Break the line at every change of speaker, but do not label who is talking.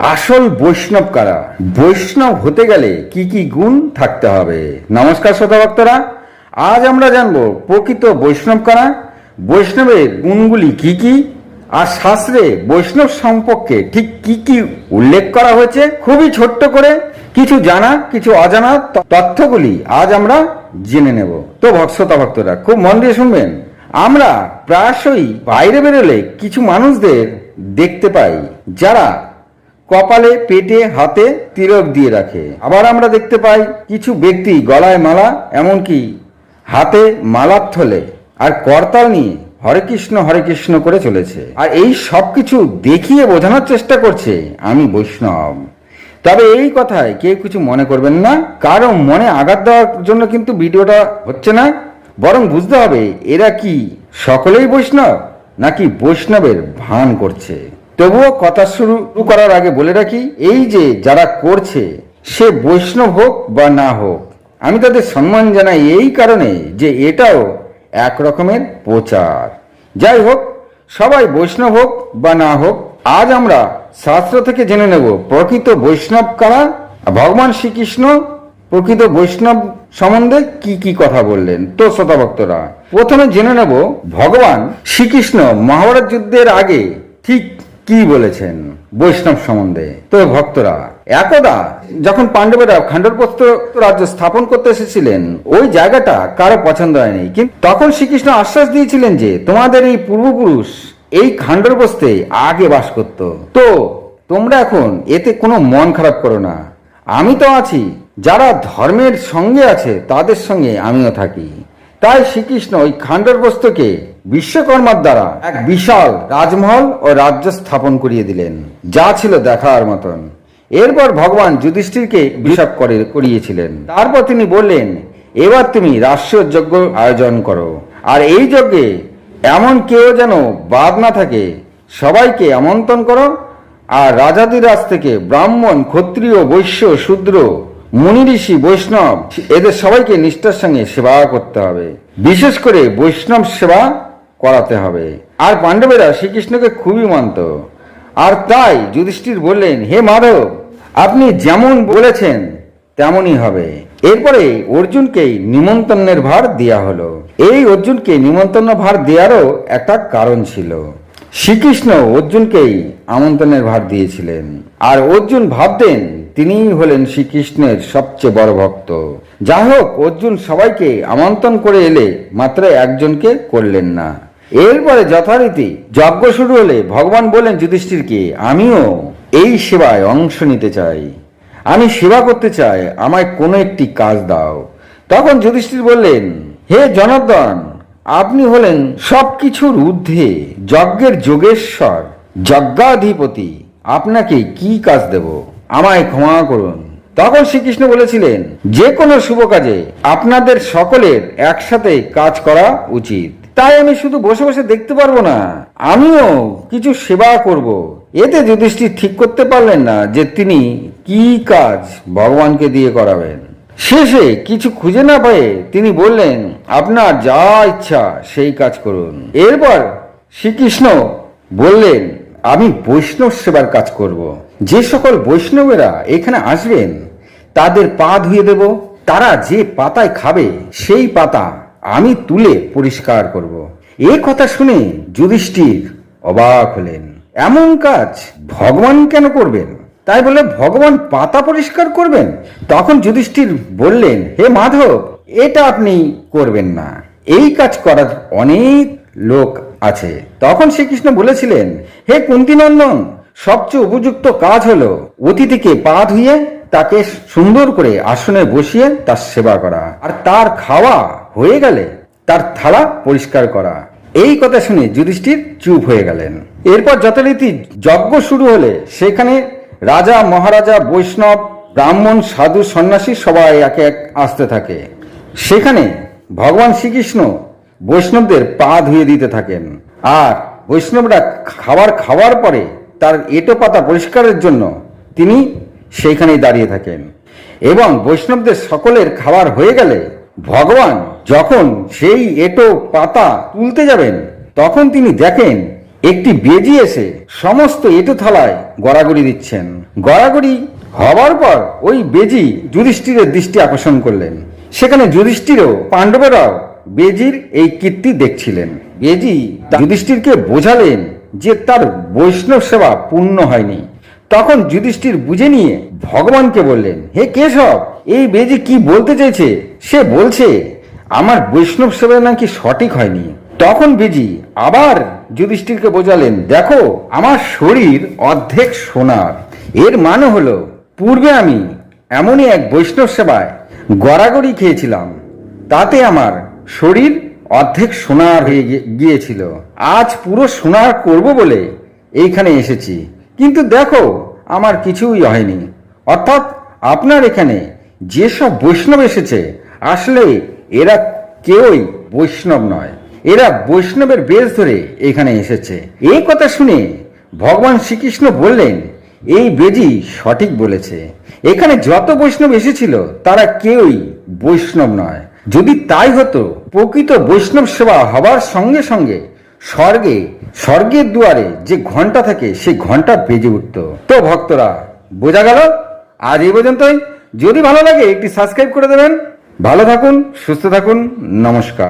আসল বৈষ্ণব কারা? বৈষ্ণব হতে গেলে কি কি গুণ থাকতে হবে? নমস্কার শ্রোতা ভক্তরা আজ আমরা জানব প্রকৃত বৈষ্ণব কারা, বৈষ্ণবের গুণগুলি কি কি, আর শাস্ত্রে বৈষ্ণব সম্পর্কে ঠিক কি কি উল্লেখ করা হয়েছে, খুবই ছোট্ট করে কিছু জানা, কিছু অজানা তথ্যগুলি আজ আমরা জেনে নেব। তো ভক্ততা ভক্তরা খুব মন দিয়ে শুনবেন। আমরা প্রায়শই বাইরে বেরোলে কিছু মানুষদের দেখতে পাই, যারা কপালে, পেটে, হাতে তিলক দিয়ে রাখে। আবার আমরা দেখতে পাই কিছু ব্যক্তি গলায় মালা, এমনকি হাতে মালার থলে আর করতাল নিয়ে হরে কৃষ্ণ হরে কৃষ্ণ করে চলেছে। আর এই সব কিছু দেখিয়ে বোঝানোর চেষ্টা করছে আমি বৈষ্ণব। তবে এই কথায় কেউ কিছু মনে করবেন না, কারও মনে আঘাত দেওয়ার জন্য কিন্তু ভিডিওটা হচ্ছে না, বরং বুঝতে হবে এরা কি সকলেই বৈষ্ণব নাকি বৈষ্ণবের ভান করছে। তবুও কথা শুরু করার আগে বলে রাখি, এই যে যারা করছে, সে বৈষ্ণব হোক বা না হোক, আমি তাদের সম্মান জানাই এই কারণে যে এটাও এক রকমের প্রচার। যাই হোক, সবাই বৈষ্ণব হোক বা না হোক, আজ আমরা শাস্ত্র থেকে জেনে নেব, প্রকৃত বৈষ্ণব কারা? ভগবান শ্রীকৃষ্ণ প্রকৃত বৈষ্ণব সম্বন্ধে কি কি কথা বললেন? তো শ্রোতা ভক্তরা, প্রথমে জেনে নেব, ভগবান শ্রীকৃষ্ণ মহাভারত যুদ্ধের আগে ঠিক কি বলেছেন বৈষ্ণব সম্বন্ধে? তো ভক্তরা, একদা যখন পাণ্ডবেরা খান্ডরপত্র রাজ্য স্থাপন করতে এসেছিলেন, ওই জায়গাটা কারও পছন্দ হয়নি। কিন্তু তখন শ্রীকৃষ্ণ আশ্বাস দিয়েছিলেন যে, তোমাদের এই পূর্বপুরুষ এই খান্ডরবস্তে আগে বাস করত। তো, তোমরা এখন এতে কোনো মন খারাপ করো না। আমি তো আছি, যারা ধর্মের সঙ্গে আছে, তাদের সঙ্গে আমিও থাকি। তাই শ্রীকৃষ্ণ ওই খান্ডরবস্তুকে বিশ্বকর্মার দ্বারা এক বিশাল রাজমহল ও রাজ্য স্থাপন করিয়ে দিলেন। যা ছিল দেখার মতন। এরপর ভগবান যুধিষ্ঠিরকে বিষাপ করে করিয়েছিলেন। তারপর তিনি বললেন এবার তুমি রাষ্ট্রীয় যজ্ঞ আয়োজন করো। আর এই যজ্ঞে এমন কেউ যেন বাদ না থাকে সবাইকে আমন্ত্রণ করো। আর রাজাদিরাজ থেকে ব্রাহ্মণ ক্ষত্রিয় বৈশ্য শূদ্র মুনি ঋষি বৈষ্ণব এদের সবাইকে নিষ্ঠার সঙ্গে সেবা করতে হবে। বিশেষ করে বৈষ্ণব সেবা করাতে হবে। আর পাণ্ডবেরা শ্রীকৃষ্ণকে খুবই মানত। আর তাই যুধিষ্ঠির বললেন, হে মাধব, আপনি যেমন বলেছেন তেমনই হবে। এরপরে অর্জুনকেই নিমন্ত্রণের ভার দেয়া হলো। এই অর্জুনকে নিমন্ত্রণ ভার দেওয়ারও একটা কারণ ছিল। শ্রীকৃষ্ণ অর্জুনকেই আমন্ত্রণের ভার দিয়েছিলেন। আর অর্জুন ভাবতেন তিনিই হলেন শ্রীকৃষ্ণের সবচেয়ে বড় ভক্ত। যাই হোক, অর্জুন সবাইকে আমন্ত্রণ করে এলে মাত্র একজনকে করলেন না। এরপরে যথারীতি যজ্ঞ শুরু হলে ভগবান বললেন, যুধিষ্ঠিরকে, আমিও এই সেবায় অংশ নিতে চাই। আমি সেবা করতে চাই, আমায় কোনো একটি কাজ দাও। তখন যুধিষ্ঠির বললেন, হে জনার্দন, আপনি হলেন সব কিছুর ঊর্ধ্বে যজ্ঞের যোগেশ্বর, যজ্ঞাধিপতি। আপনাকে কি কাজ দেব? আমায় ক্ষমা করুন। তখন শ্রীকৃষ্ণ বলেছিলেন, যে কোনো শুভ কাজে আপনাদের সকলের একসাথে কাজ করা উচিত। তাই আমি শুধু বসে বসে দেখতে পারব না, আমিও কিছু সেবা করব। এতে যুধিষ্ঠির ঠিক করতে পারলেন না যে তিনি কি কাজ ভগবানকে দিয়ে করাবেন। শেষে কিছু খুঁজে না পেয়ে তিনি বললেন, আপনার যা ইচ্ছা সেই কাজ করুন। এরপর শ্রীকৃষ্ণ বললেন, আমি বৈষ্ণব সেবার কাজ করব। যে সকল বৈষ্ণবেরা এখানে আসবেন, তাদের পা ধুয়ে দেব। তারা যে পাতায় খাবে, সেই পাতা আমি তুলে পরিষ্কার করব। এ কথা শুনে যুধিষ্ঠির অবাক হলেন। এমন কাজ ভগবান কেন করবেন? তাই বলে ভগবান পাতা পরিষ্কার করবেন? তখন যুধিষ্ঠির বললেন, হে মাধব, এটা আপনি করবেন না। এই কাজ করার অনেক লোক আছে। তখন শ্রীকৃষ্ণ বলেছিলেন, হে কুন্তিনন্দন, সবচেয়ে উপযুক্ত কাজ হলো অতিথিকে পা ধুয়ে তাকে সুন্দর করে আসনে বসিয়ে তার সেবা করা। আর তার খাওয়া হয়ে গেলে তার থালা পরিষ্কার করা। এই কথা শুনে যুধিষ্ঠির চুপ হয়ে গেলেন। এরপর যথারীতি যজ্ঞ শুরু হলে সেখানে রাজা, মহারাজা, বৈষ্ণব, ব্রাহ্মণ, সাধু, সন্ন্যাসী সবাই একে এক আসতে থাকে। সেখানে ভগবান শ্রীকৃষ্ণ বৈষ্ণবদের পা ধুয়ে দিতে থাকেন। আর বৈষ্ণবরা খাবার খাওয়ার পরে তার এটো পাতা পরিষ্কারের জন্য তিনি সেইখানেই দাঁড়িয়ে থাকেন। এবং বৈষ্ণবদের সকলের খাবার হয়ে গেলে ভগবান যখন সেই এটো পাতা তুলতে যাবেন, তখন তিনি দেখেন একটি বেজি এসে সমস্ত এঁটো থালায় গড়াগড়ি দিচ্ছেন। গড়াগড়ি হবার পর ওই বেজি যুধিষ্ঠিরের দৃষ্টি আকর্ষণ করলেন। সেখানে যুধিষ্ঠিরও পাণ্ডবেরাও বেজির এই কীর্তি দেখছিলেন। বেজি যুধিষ্ঠিরকে বোঝালেন যে তার বৈষ্ণব সেবা পূর্ণ হয়নি। তখন যুধিষ্ঠির বুঝে নিয়ে ভগবানকে বললেন, হে কেশব, এই বেজি কি বলতে চাইছে? সে বলছে, আমার বৈষ্ণব সেবা নাকি সঠিক হয়নি। তখন বেজি আবার যুধিষ্ঠিরকে বোঝালেন, দেখো, আমার শরীর অর্ধেক সোনার। এর মানে হলো, পূর্বে আমি এমনই এক বৈষ্ণব সেবায় গড়াগড়ি খেয়েছিলাম, তাতে আমার শরীর অর্ধেক সোনার হয়ে গিয়েছিল। আজ পুরো সোনার করব বলে এইখানে এসেছি। কিন্তু দেখো, আমার কিছুই হয়নি। অর্থাৎ আপনার এখানে যেসব বৈষ্ণব এসেছে, আসলে এরা কেউই বৈষ্ণব নয়। এরা বৈষ্ণবের বেশ ধরে এখানে এসেছে। এই কথা শুনে ভগবান শ্রীকৃষ্ণ বললেন, এই বেজি সঠিক বলেছে। এখানে যত বৈষ্ণব এসেছিল, তারা কেউই বৈষ্ণব নয়। যদি তাই হতো, প্রকৃত বৈষ্ণব সেবা হবার সঙ্গে সঙ্গে স্বর্গে, স্বর্গের দুয়ারে যে ঘণ্টা থাকে, সেই ঘণ্টা বেজে উঠত। তো ভক্তরা, বোঝা গেল? আজ এই পর্যন্তই। যদি ভালো লাগে, একটি সাবস্ক্রাইব করে দেবেন। ভালো থাকুন, সুস্থ থাকুন, নমস্কার।